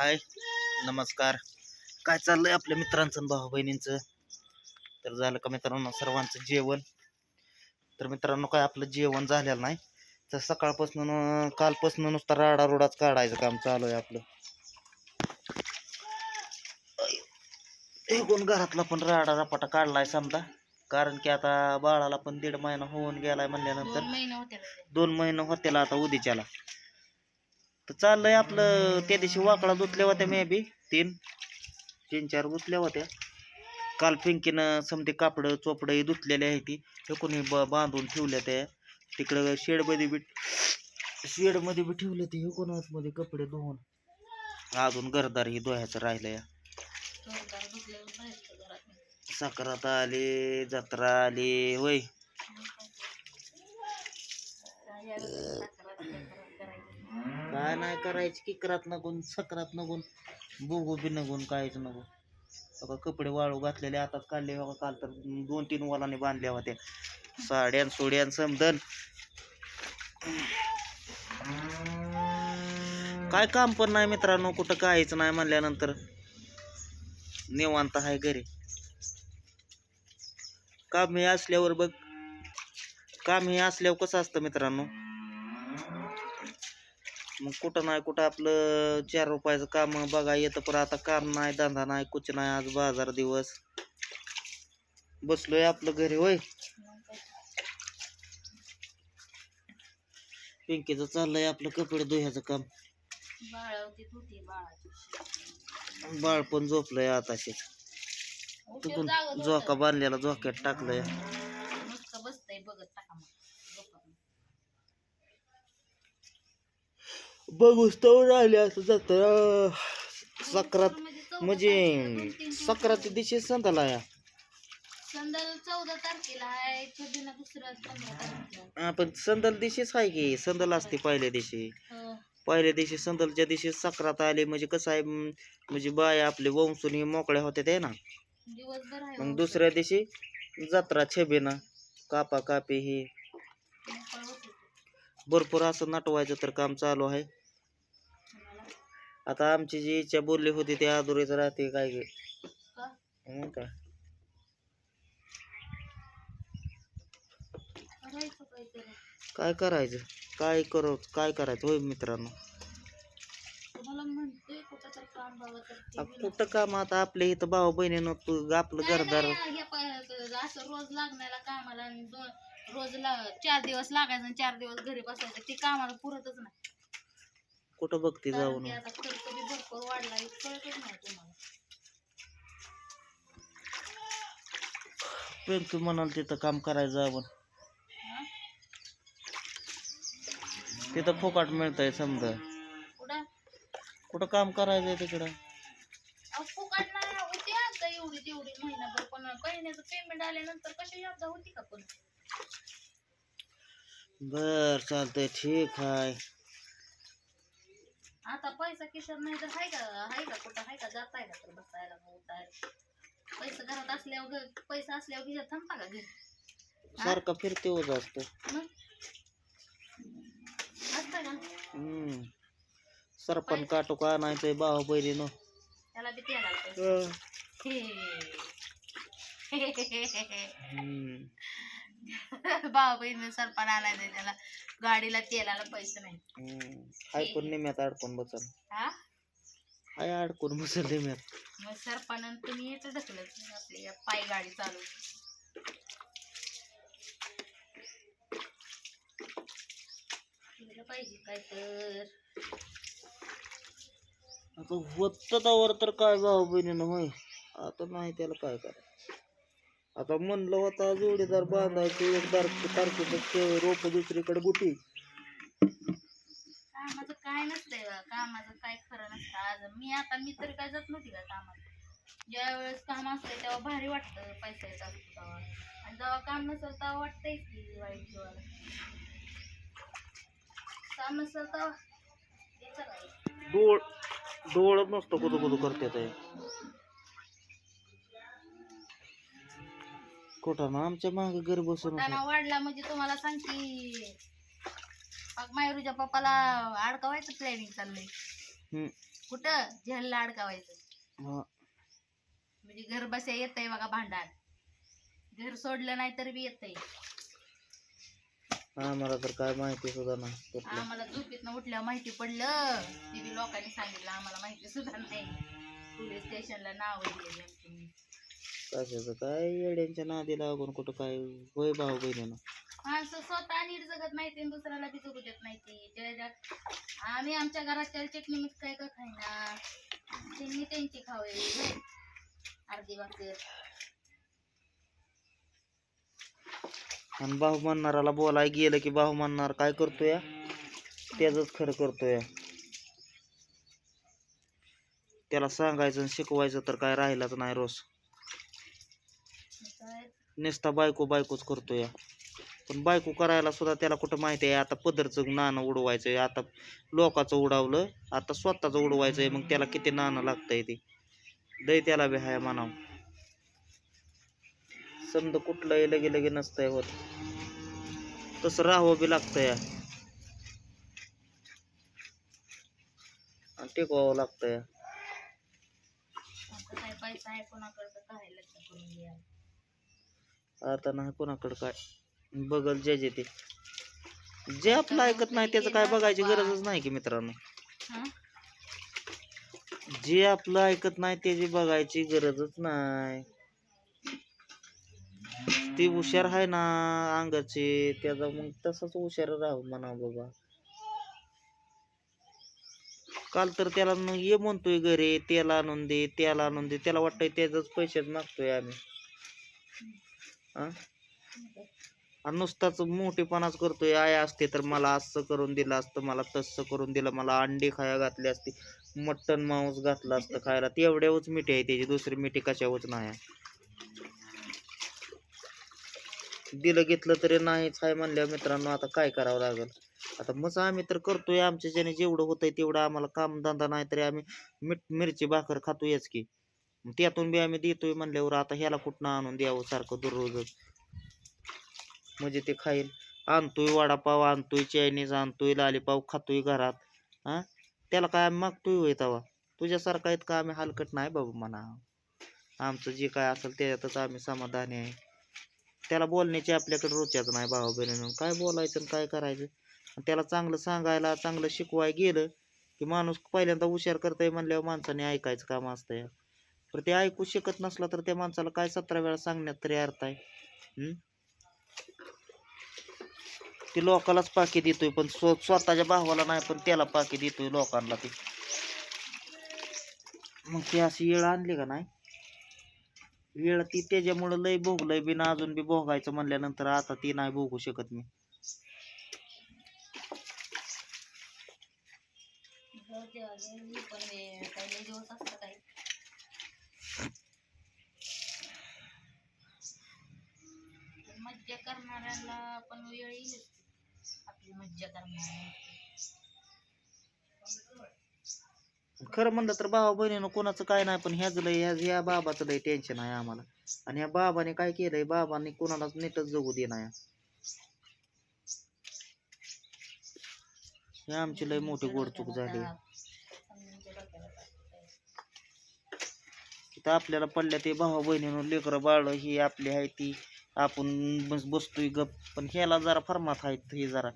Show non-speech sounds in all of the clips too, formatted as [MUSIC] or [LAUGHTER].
हाय नमस्कार. काय चाललंय आपल्या मित्रांचं भाऊ बहिणींचं? तर झालं का मित्रांनो सर्वांचं जेवण. तर मित्रांनो काय आपलं जेवण झालेलं नाही. तर सकाळपासून कालपासून नुसता राडा रोडाच काढायचं काम चालू आहे आपलं. एकूण घरातला पण राडा रपाटा काढलाय समजा. कारण की आता बाळाला पण दीड महिना होऊन गेलाय म्हणल्यानंतर. दोन महिने होत्याला आता उद्याच्याला. तर चाललंय आपलं त्या दिवशी वाकडा धुतल्या होत्या मे बी तीन तीन चार धुतल्या होत्या. काल पिंकीनं समते कापडं चोपडं धुतलेले आहे ती. हे कोणी ब बांधून ठेवल्या त्या. तिकडं शेडमध्ये बी शेडमध्ये बी ठेवले ते हे कोणमध्ये कपडे धुवून? अजून घरदार ही धुवायचं राहिलंय. साखरात आली जत्रा आली होय काय यावेळेस साखरात लेकरात करायचं. काय नाही करायची किकरात नगून सकरात नगून बुगू बी नगून काहीच नको बघा कपडे वाळू घातलेले आता काढले बघा काल तर दोन तीन वालाने बांधल्या होत्या साड्यान सोड्यान समदन. काय काम पण नाही मित्रांनो कुठं काहीच नाही म्हणल्यानंतर. निवांत आहे घरी. काम हे असल्यावर बघ. काम हे असल्यावर कसं असतं मित्रांनो? मग कुठं नाही कुठं आपलं चार रुपयाचं काम बघा येतं पण आता काम नाही धंदा नाही कुछ नाही आज बाजार दिवस. बसलोय आपलं घरी होय. पिंकीचं चाललंय आपलं कपडे धुयाचं काम. बाळ पण झोपलंय आताशी. झोका. बांधलेला झोक्यात टाकलंय. बघत टाका मग. झोपत. बघूच तर राहिले असं जत्रा सक्रात म्हणजे चौदा म्हणजे तारखेला दोन तीन दिवस. सक्राती दिवशी संताला या. संदल चौदा तारखेला आहे छबिना दुसऱ्या पंधरा तारखेला. आपण संदल दिवशीच आहे की? संदल असते पहिल्या दिवशी. हो. पहिल्या दिवशी संदलच्या दिवशी सक्रात आली म्हणजे कसं आहे म, म्हणजे बाय आपले वंशून हे मोकळ्या होत्या ते ना? दिवसभर आहे मग. दुसऱ्या दिवशी जत्रा छबीना कापा कापी ही होतं. भरपूर असं नटवायचं तर काम चालू आहे. आता आमची जी इच्छा बोलली होती ती अधुरीच राहते काय गे. का? मग काय? काय करायचं? काय करू? काय करायचं? होय मित्रांनो. कुठं काम आ, कुठं आता आपल्या इथं भाऊ बहिणीनं तू आपलं घरदार असं रोज लागण्याला कामाला आणि दोन रोज ला चार दिवस लागायचं आणि चार दिवस घरी बसायचं ते कामाला पुरतच नाही. कुठं बघते जाऊन? भरपूर वाढला कळतच नाही तुम्हाला. पिंकी म्हणाल तिथं काम करायचं आपण? तिथं फुकाट मिळतंय समजा. कुठं? कुठं काम करायचंय तिकडं? अहो, फुकट नाही होती आता एवढी तेवढी महिनाभर पण महिन्याचं पेमेंट आल्यानंतर कशी एकदा होती का पण? बर चालतंय. ठीक आहे आता पैसा किशोर नाही तर हाय का हाय का कुठं हाय का जाताय का तर बसायला उठायला पैसा घरात असल्यावर पैसा असल्यावर खिशात थांबता का घरी? सारखं फिरते होत असतं. मग? असतं का? हम्म. सरपण काटू का आणायचंय भाऊ बहिणीनं? त्याला बी तेला पैसे हम्म. [LAUGHS] भाऊ बहिणी सरपण आणायचं त्याला. गाडीला तेलाला पैसे नाही. हाय पण निम्यात अडकून बसल हा? हाय अडकून बसल निम्यात मग सरपण तुम्ही येतं ढकलत आपली या पाय गाडी चालू केलं पाहिजे काय तर आता होत त्यावर तर काय भाऊ बहिणीनं होय? आता नाही त्याला काय करायचं. आता म्हणलं होता जोडीदार बांधायचं एक दार तारखेचं रोप दुसरीकडे गुटी काय नसतंय बा कामाचं काय खरं नसतं. आज मी आता मी तरी काय जात नव्हती का कामात ज्या वेळेस काम असतंय तेव्हा भारी वाटतं पैसा येत असतो तेव्हा. आणि जेव्हा काम नसेल तेव्हा वाटतंय की वाईट जीवाला काम नसेल तेव्हा डोळ डोळ नसतं कुदू कुदू करते ते. कुठं ना आमच्या मागे घर बसून वाढला म्हणजे तुम्हाला सांग की मग मायरूच्या पप्पाला अडकवायचं प्लॅनिंग चाललंय. हम्म. कुठं? झेलला अडकावायचं. हा. म्हणजे घर बसा येतंय बघा भांडण. घर सोडलं नाही तर बी येतंय. आम्हाला तर काय माहिती सुद्धा नाही. कुठलं. आम्हाला झोपेतनं उठल्यावर माहिती पडलं. ती बी लोकांनी सांगितलं आम्हाला माहिती सुद्धा नाही. पोलीस स्टेशनला नाव कशाचं काय? येड्यांच्या नादी लागून कुठं काय? होय भाऊ बहिणीनं. माणसं स्वतः नीट जगत नाही ते दुसऱ्याला बी जगू देत नाही ते ज्या- ज्या- आम्ही आमच्या घरात त्याला चटणी मीठ काय का खायना त्यांनी त्यांची खावे अर्धी भाकर. आणि भाऊ म्हणणाराला बोलाय गेलं की भाऊ म्हणणार काय करतोय? त्याच खरं करतोय. त्याला सांगायचं आणि शिकवायचं तर काय राहिलाच नाही रोज. नुसता बायको बायकोच करतोय. पण बायको करायला सुद्धा त्याला कुठं माहिती आहे? आता पदरचं नाणं उडवायचंय आता लोकाचं उडवलं आता स्वतःचं उडवायचंय मग त्याला किती नाणं लागतंय ते? दै त्याला बी हाय म्हणावं. समजा कुठलंही लगे लगे नसतंय होत. तसं राहावं बी लागतंय. आणि टिकवावं लागतंय. आहे आता नाही कोणाकडं काय. बघल जे जे ते. जे आपलं ऐकत नाही त्याचं काय बघायची गरजच नाही की मित्रांनो. जे आपलं ऐकत नाही त्याची बघायची गरजच नाही. ती हुशार आहे ना अंगाची त्याचा मग तसाच हुशार राहू म्हणा बाबा. काल तर त्याला ये म्हणतोय घरी त्याला आणून दे त्याला आणून दे त्याला वाटतंय त्याच पैशाच मागतोय आम्ही. आणि नुसताच मोठेपणाच करतोय. आय असते तर मला असं करून दिलं असतं मला तसं करून दिलं मला अंडी खाया घातली असती मटन मांस घातलं असतं खायला. तेवढ्यावच मिठी आहे त्याची दुसरी मिठी कशावच नाही दिलं घेतलं तरी नाहीच आहे म्हणल्यावर मित्रांनो आता काय करावं लागेल? आता मग आम्ही तर करतोय आमच्या ज्याने जेवढं होतंय तेवढं आम्हाला कामधंदा नाही तरी आम्ही मीठ मिरची भाकर खातोयच की. त्यातून बी आम्ही देतोय म्हणल्यावर आता ह्याला कुठनं आणून द्यावं सारखं दररोजच? म्हणजे ते खाईल. आणतोय वडापाव आणतोय चायनीज आणतोय लालीपाव खातोय घरात. हां? त्याला काय आम्ही मागतोय होय तवा? तुझ्यासारखा इतका आम्ही? हलकट नाही बाबा म्हणा. आमचं जे काय असेल त्याच्यातच आम्ही समाधानी आहे. त्याला बोलण्याची आपल्याकडे रोच्याच नाही भावा बहिणीनं. काय बोलायचं आणि काय करायचं? आणि त्याला चांगलं सांगायला चांगलं शिकवाय गेलं की माणूस पहिल्यांदा हुशार करताय म्हणल्यावर माणसाने ऐकायचं काम असतंय तर ते ऐकू शकत नसला तर त्या माणसाला काय सतरा वेळा सांगण्यात तरी अर्थ आहे. ते लोकालाच पाकी देतोय पण स्व स्वतःच्या भावाला नाही पण त्याला पाकी देतोय लोकांना ते. मग ती अशी येळ आणली का नाही? वेळ ती त्याच्यामुळं लय भोगलंय ना अजून बी भोगायचं म्हणल्यानंतर आता ती नाही भोगू शकत मी. खरं म्हणलं तर भावा बहिणीनं कोणाचं काय नाही पण ह्याच लय ह्याच ह्या बाबाचं लय टेन्शन आहे आम्हाला. आणि ह्या बाबाने काय केलंय बाबांनी कोणालाच नीटच जगू दे नाही. हे आमची लय मोठी गोडचूक झाली. तिथं आपल्याला पडल्या ते भावा बहिणीनं लेकरं बाळ ही आपली आहे ती. आपण बस बसतोय गप. पण ह्याला जरा फरमात आहेत हे जरा.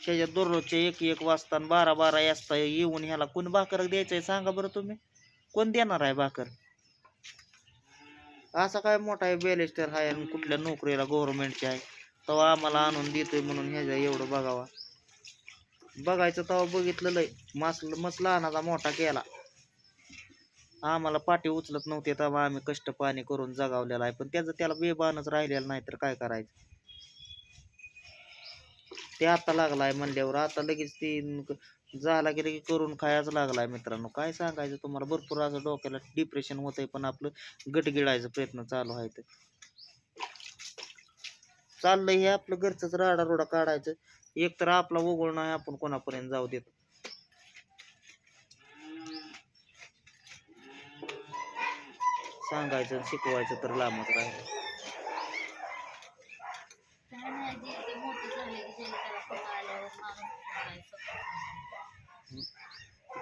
त्याच्यात दररोजच्या एक एक वाजता आणि बारा बारा वाजता येऊन ह्याला कोण भाकर द्यायचंय सांगा बरं तुम्ही. कोण देणार आहे भाकर? असा काय मोठा आहे बॅलेस्टर आहे आणि कुठल्या नोकरीला गव्हर्नमेंटची आहे. तेव्हा आम्हाला आणून देतोय म्हणून ह्याच्या एवढं बघावा. बघायचं तेव्हा बघितलं लय. मस मस लहानाचा मोठा केला. आम्हाला पाठी उचलत नव्हते तेव्हा आम्ही कष्ट पाणी करून जगावलेला आहे. पण त्याचं त्याला बेबानच राहिलेलं नाही तर काय करायचं? ते आता लागलाय म्हणल्यावर आता लगेच ती झाला की लगेच करून खायच लागलाय मित्रांनो. काय सांगायचं तुम्हाला? भरपूर असं डोक्याला डिप्रेशन होतंय पण आपलं गटगिडायचा प्रयत्न चालू आहे ते चाललंय हे आपलं घरचंच राडारोडा काढायचं. एक तर आपला ओघळ नाही आपण कोणापर्यंत जाऊ देत? सांगायचं शिकवायचं तर लांबच राहील काय नाही जे ते मोठं झाले की त्याला त्याला पगार माणूस करायचं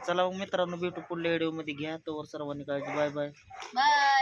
चला मग मित्रांनो भेटू पुढल्या व्हिडिओमध्ये. घ्या तोवर सर्वांनी काळजी. Bye bye bye